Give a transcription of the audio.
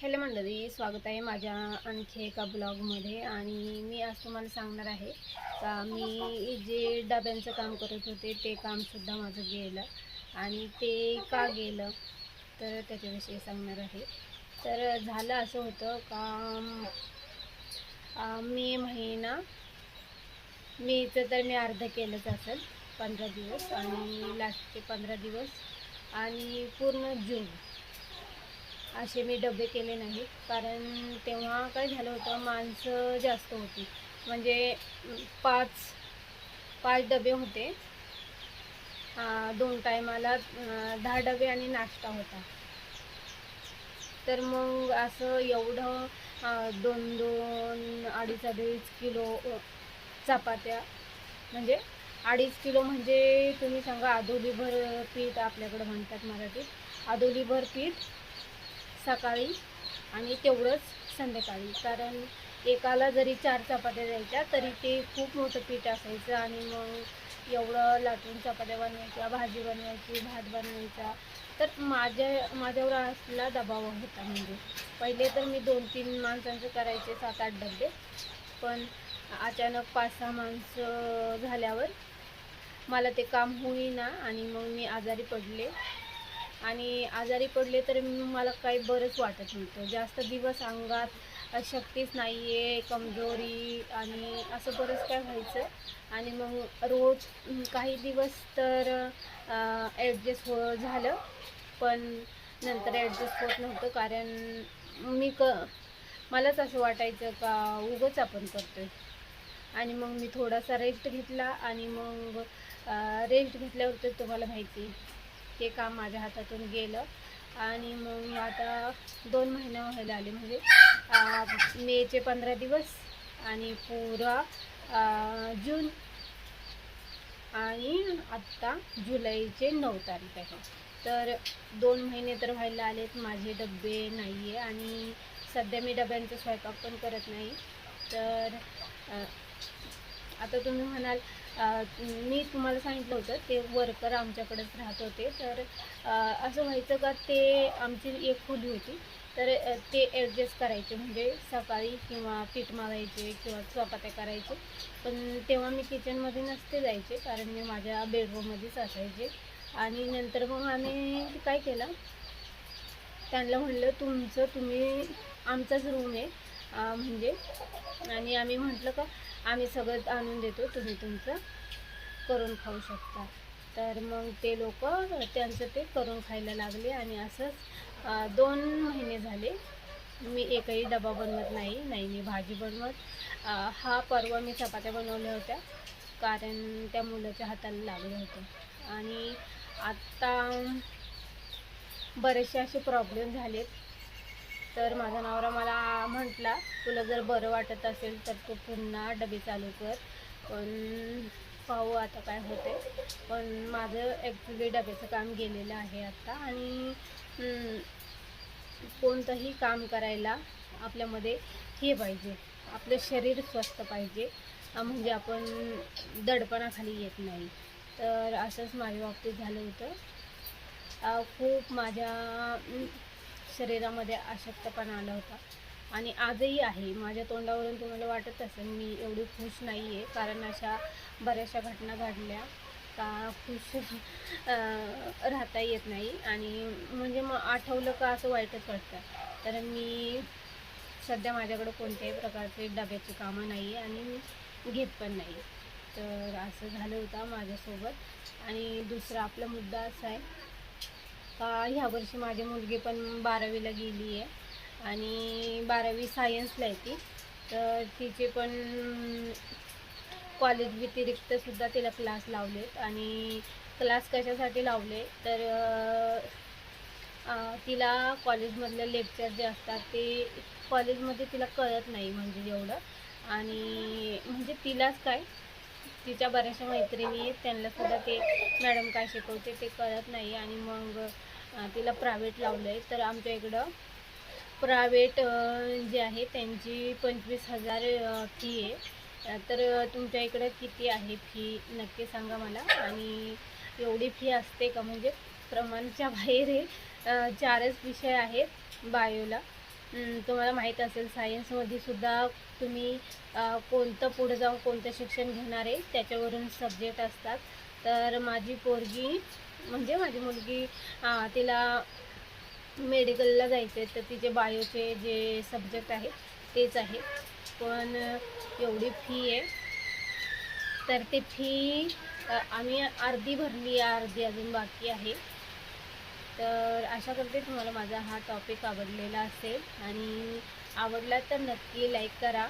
Hello मंडळी स्वागत आहे माझ्या आणखी एका ब्लॉगमध्ये आणि मी आज तुम्हाला सांगणार आहे का मी जे डब्यांचं काम करत होते ते कामसुद्धा माझं गेलं आणि ते का गेलं तर त्याच्याविषयी सांगणार आहे. तर झालं असं होतं का मे महिना मेचं तर मी अर्ध केलंच असेल पंधरा दिवस आणि लास्टचे पंधरा दिवस आणि पूर्ण जून. असे मी डबे केले नाही कारण तेव्हा काय झालं होतं माणसं जास्त होती. म्हणजे पाच पाच डबे होते. दोन टायमाला दहा डबे आणि नाश्ता होता. तर मग असं एवढं दोन दोन अडीच अडीच किलो चपात्या. म्हणजे अडीच किलो म्हणजे तुम्ही सांगा आदोलीभर पीठ आपल्याकडं म्हणतात मराठीत. आदोलीभर पीठ सकाळी आणि तेवढंच संध्याकाळी. कारण एकाला जरी चार चपात्या द्यायच्या तरी ते खूप मोठं पीठ असायचं आणि मग एवढं लाटून चपात्या बनवायच्या भाजी बनवायची भात बनवायचा. तर माझ्या माझ्यावर असला दबाव होता म्हणजे. पहिले तर मी दोन तीन माणसांचे करायचे सात आठ डबे. पण अचानक पाच सहा माणसं झाल्यावर मला ते काम होईना आणि मग मी आजारी पडले. आणि आजारी पडले तर मला काही बरंच वाटत नव्हतं. जास्त दिवस अंगात शक्तीच नाही आहे कमजोरी आणि असं बरंच काय व्हायचं. आणि मग रोज काही दिवस तर ॲडजस्ट हो झालं. पण नंतर ॲडजस्ट होत नव्हतं कारण मी क मलाच असं वाटायचं का उगंच आपण करतोय. आणि मग मी थोडासा रेस्ट घेतला आणि मग रेस्ट घेतल्यावर तर तुम्हाला माहिती ते काम माझ्या हातातून गेलं. आणि मग आता दोन महिने व्हायला आले. म्हणजे मेचे पंधरा दिवस आणि पुरा जून आणि आत्ता जुलैचे नऊ तारीख आहे. तर दोन महिने तर व्हायला आलेत. माझे डबे नाही आहे आणि सध्या मी डब्यांचा स्वयंपाक पण करत नाही. तर आता तुम्ही म्हणाल मी तुम्हाला सांगितलं होतं ते वर्कर आमच्याकडेच राहत होते. तर असं व्हायचं का ते आमची एक खोली होती. तर ते ॲडजस्ट करायचे म्हणजे सकाळी किंवा पीठ मारायचे किंवा चपात्या करायचे. पण तेव्हा मी किचनमध्ये नसते जायचे कारण मी माझ्या बेडरूममध्येच असायचे आणि नंतर मग आम्ही काय केलं त्यांना म्हणलं तुमचं तुम्ही आमचाच रूम आहे. म्हणजे आणि आम्ही म्हटलं का आम्ही सगळं आणून देतो तुम्ही तुमचं करून खाऊ शकता. तर मग ते लोक त्यांचं ते करून खायला लागले आणि असंच दोन महिने झाले. मी एकही डबा बनवत नाही नाही मी भाजी बनवत. हा परवा मी चपात्या बनवल्या होत्या कारण त्या मुलाच्या हाताला लागलं होतं. आणि आत्ता बरेचसे असे प्रॉब्लेम झालेत. तर माझा नवरा मला म्हटला तुला जर बरं वाटत असेल तर तू पुन्हा डबे चालू कर पण पाहू आता काय होते पण माझं ॲक्च्युली डब्याचं काम गेलेलं आहे आत्ता आणि कोणतंही काम करायला आपल्यामध्ये हे पाहिजे. आपलं शरीर स्वस्थ पाहिजे. म्हणजे आपण दडपणाखाली येत नाही. तर असंच माझ्या बाबतीत झालं होतं. खूप माझ्या शरीरामध्ये अशक्तपणा आला होता. आणि आजही आहे. माझ्या तोंडावरून तुम्हाला वाटत असेल मी एवढी खुश नाही आहे कारण अशा बऱ्याचशा घटना घडल्या. का खुश राहता येत नाही. आणि म्हणजे मग आठवलं का असं वाईटच वाटतं. तर मी सध्या माझ्याकडं कोणत्याही प्रकारचे डब्याची कामं नाही आहे आणि मी घेत पण नाही. तर असं झालं होतं माझ्यासोबत. आणि दुसरा आपला मुद्दा असा आहे ह्या वर्षी माझी मुलगी पण बारावीला गेली आहे. आणि बारावी सायन्सला आहे ती. तर तिचे पण कॉलेज व्यतिरिक्तसुद्धा तिला क्लास लावलेत आणि क्लास कशासाठी लावले? तर तिला कॉलेजमधले लेक्चर जे असतात ते कॉलेजमध्ये तिला कळत नाही म्हणजे एवढं. आणि म्हणजे तिलाच काय? तिच्या बऱ्याचशा मैत्रिणी आहेत. त्यांनासुद्धा ते मॅडम काय शिकवते ते कळत नाही. आणि मग तिला प्रायव्हेट लावलं आहे तर आमच्या इकडं प्रायव्हेट जे आहे त्यांची पंचवीस हजार फी आहे. तर तुमच्या इकडं किती आहे फी नक्की सांगा मला. आणि एवढी फी असते का? म्हणजे प्रमाणच्या बाहेर हे चारच विषय आहेत बायोला. तुम्हाला माहीत असेल सायन्समध्ये सुद्धा तुम्ही कोणतं पुढे जाऊन कोणतं शिक्षण घेणार आहे त्याच्यावरून सब्जेक्ट असतात. तर माझी पोरगी म्हणजे माझी मुलगी तिला मेडिकलला जायचं आहे तर तिचे बायोचे जे सब्जेक्ट आहेत तेच आहे. पण एवढी फी आहे. तर ते फी आम्ही अर्धी भरली आहे अर्धी अजून बाकी आहे. तर आशा करते तुम्हाला माझा हा टॉपिक आवडलेला असेल. आणि आवडला तर नक्की लाईक करा.